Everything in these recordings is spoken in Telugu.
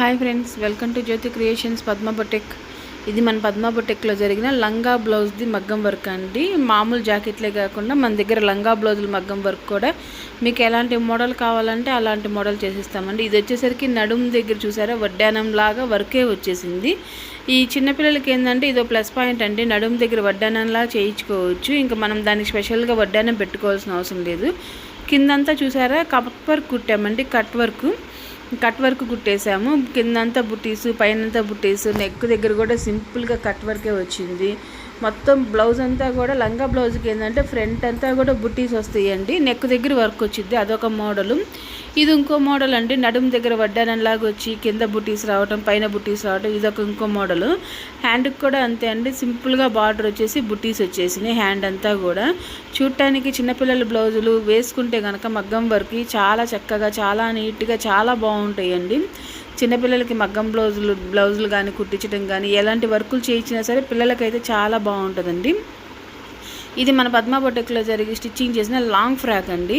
Hi friends welcome to Jyothi creations Padma boutique. ఇది మన పద్మ బొటెక్లో జరిగిన లంగా బ్లౌజ్ది మగ్గం వర్క్ అండి. మామూలు జాకెట్లే కాకుండా మన దగ్గర లంగా బ్లౌజులు మగ్గం వర్క్ కూడా మీకు ఎలాంటి మోడల్ కావాలంటే అలాంటి మోడల్ చేసిస్తామండి. ఇది వచ్చేసరికి నడుము దగ్గర చూసారా వడ్డానం లాగా వర్కే వచ్చేసింది. ఈ చిన్నపిల్లలకి ఏంటంటే ఇదో ప్లస్ పాయింట్ అండి నడుము దగ్గర వడ్డానంలా చేయించుకోవచ్చు. ఇంకా మనం దానికి స్పెషల్గా వడ్డానం పెట్టుకోవాల్సిన అవసరం లేదు. కిందంతా చూసారా కప్పర్ వర్క్ కుట్టామండి కట్ వర్క్. కట్ వర్క్ కుట్టేసాము కిందంతా బుట్టీసు పైనంతా బుట్టీసు నెక్ దగ్గర కూడా సింపుల్గా కట్ వర్కే వచ్చింది. మొత్తం బ్లౌజ్ అంతా కూడా లంగా బ్లౌజ్కి ఏంటంటే ఫ్రంట్ అంతా కూడా బుట్టీస్ వస్తాయండి. నెక్ దగ్గర వర్క్ వచ్చింది. అదొక మోడలు. ఇది ఇంకో మోడల్ అండి. నడుము దగ్గర వడ్డానంలాగా వచ్చి కింద బుటీస్ రావటం పైన బుటీస్ రావటం ఇది ఒక ఇంకో మోడల్. హ్యాండ్కి కూడా అంతే అండి. సింపుల్గా బార్డర్ వచ్చేసి బుటీస్ వచ్చేసినాయి హ్యాండ్ అంతా కూడా. చూడటానికి చిన్నపిల్లల బ్లౌజులు వేసుకుంటే కనుక మగ్గం వర్క్ చాలా చక్కగా చాలా నీట్గా చాలా బాగుంటాయండి. చిన్నపిల్లలకి మగ్గం బ్లౌజులు బ్లౌజులు కానీ కుట్టించడం కానీ ఎలాంటి వర్కులు చేయించినా సరే పిల్లలకైతే చాలా బాగుంటుందండి. ఇది మన పద్మ బొటెక్లో జరిగి స్టిచ్చింగ్ చేసిన లాంగ్ ఫ్రాక్ అండి.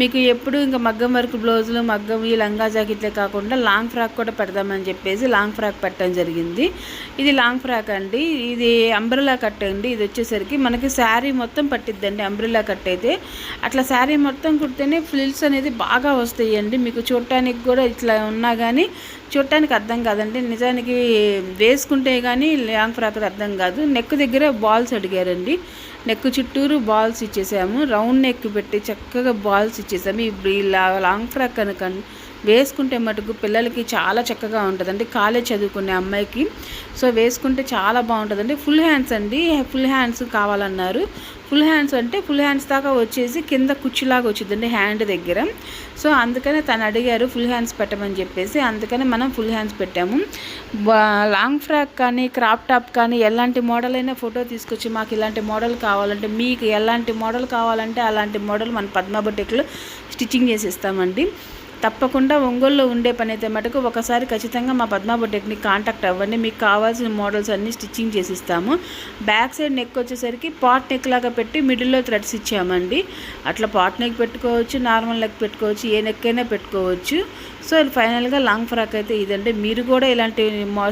మీకు ఎప్పుడు ఇంకా మగ్గం వర్క్ బ్లౌజులు మగ్గం ఈ లంగా జాకెట్లే కాకుండా లాంగ్ ఫ్రాక్ కూడా పెడదామని చెప్పేసి లాంగ్ ఫ్రాక్ పెట్టడం జరిగింది. ఇది లాంగ్ ఫ్రాక్ అండి. ఇది అంబ్రెలా కట్ అండి. ఇది వచ్చేసరికి మనకి శారీ మొత్తం పట్టిద్దండి అంబ్రెలా కట్ అయితే. అట్లా శారీ మొత్తం కుడితేనే ఫ్లిల్స్ అనేది బాగా వస్తాయండి. మీకు చూడటానికి కూడా ఇట్లా ఉన్నా కానీ చూడటానికి అర్థం కాదండి. నిజానికి వేసుకుంటే కానీ లాంగ్ ఫ్రాక్ అర్థం కాదు. నెక్ దగ్గర బాల్స్ అడిగారండి. నెక్ చుట్టూరు బాల్స్ ఇచ్చేసాము. రౌండ్ నెక్ పెట్టి చక్కగా బాల్స్ ఇచ్చేసాము. ఈ లాంగ్ ఫ్రాక్ కనుక వేసుకుంటే మటుకు పిల్లలకి చాలా చక్కగా ఉంటుందండి కాలేజ్ చదువుకునే అమ్మాయికి సో వేసుకుంటే చాలా బాగుంటుందండి. ఫుల్ హ్యాండ్స్ అండి. ఫుల్ హ్యాండ్స్ కావాలన్నారు. ఫుల్ హ్యాండ్స్ అంటే ఫుల్ హ్యాండ్స్ దాకా వచ్చేసి కింద కుచ్చిలాగా వచ్చిందండి హ్యాండ్ దగ్గర. సో అందుకనే తను అడిగారు ఫుల్ హ్యాండ్స్ పెట్టమని చెప్పేసి. అందుకని మనం ఫుల్ హ్యాండ్స్ పెట్టాము. లాంగ్ ఫ్రాక్ కానీ క్రాప్ టాప్ కానీ ఎలాంటి మోడల్ అయినా ఫోటో తీసుకొచ్చి మాకు ఇలాంటి మోడల్ కావాలంటే మీకు ఎలాంటి మోడల్ కావాలంటే అలాంటి మోడల్ మన పద్మాబటెక్లో స్టిచ్చింగ్ చేసి ఇస్తామండి తప్పకుండా ఒంగోలులో ఉండే పని అయితే మటుకు ఒకసారి ఖచ్చితంగా మా పద్మా బొటెక్ని కాంటాక్ట్ అవ్వండి. మీకు కావాల్సిన మోడల్స్ అన్నీ స్టిచ్చింగ్ చేసి ఇస్తాము బ్యాక్ సైడ్ నెక్ వచ్చేసరికి పాట్ నెక్ లాగా పెట్టి మిడిల్లో థ్రెడ్స్ ఇచ్చామండి. అట్లా పాట్ నెక్ పెట్టుకోవచ్చు నార్మల్ నెక్ పెట్టుకోవచ్చు ఏ నెక్ అయినా పెట్టుకోవచ్చు. సో ఫైనల్గా లాంగ్ ఫ్రాక్ అయితే ఇదండి. మీరు కూడా ఇలాంటి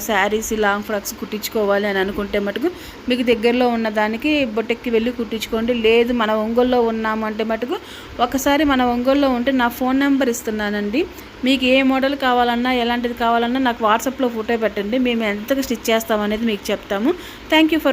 శారీస్ లాంగ్ ఫ్రాక్స్ కుట్టించుకోవాలి అని అనుకుంటే మటుకు మీకు దగ్గరలో ఉన్న దానికి బొట్టెక్కి వెళ్ళి కుట్టించుకోండి. లేదు మన ఒంగోలులో ఉన్నామంటే మటుకు ఒకసారి మన ఒంగోలులో ఉంటే నా ఫోన్ నెంబర్ ఇస్తున్నాను. ఇస్తున్నానండి మీకు ఏ మోడల్ కావాలన్నా ఎలాంటిది కావాలన్నా నాకు వాట్సాప్లో ఫోటో పెట్టండి. మేము ఎంతగా స్టిచ్ చేస్తామనేది మీకు చెప్తాము. Thank you for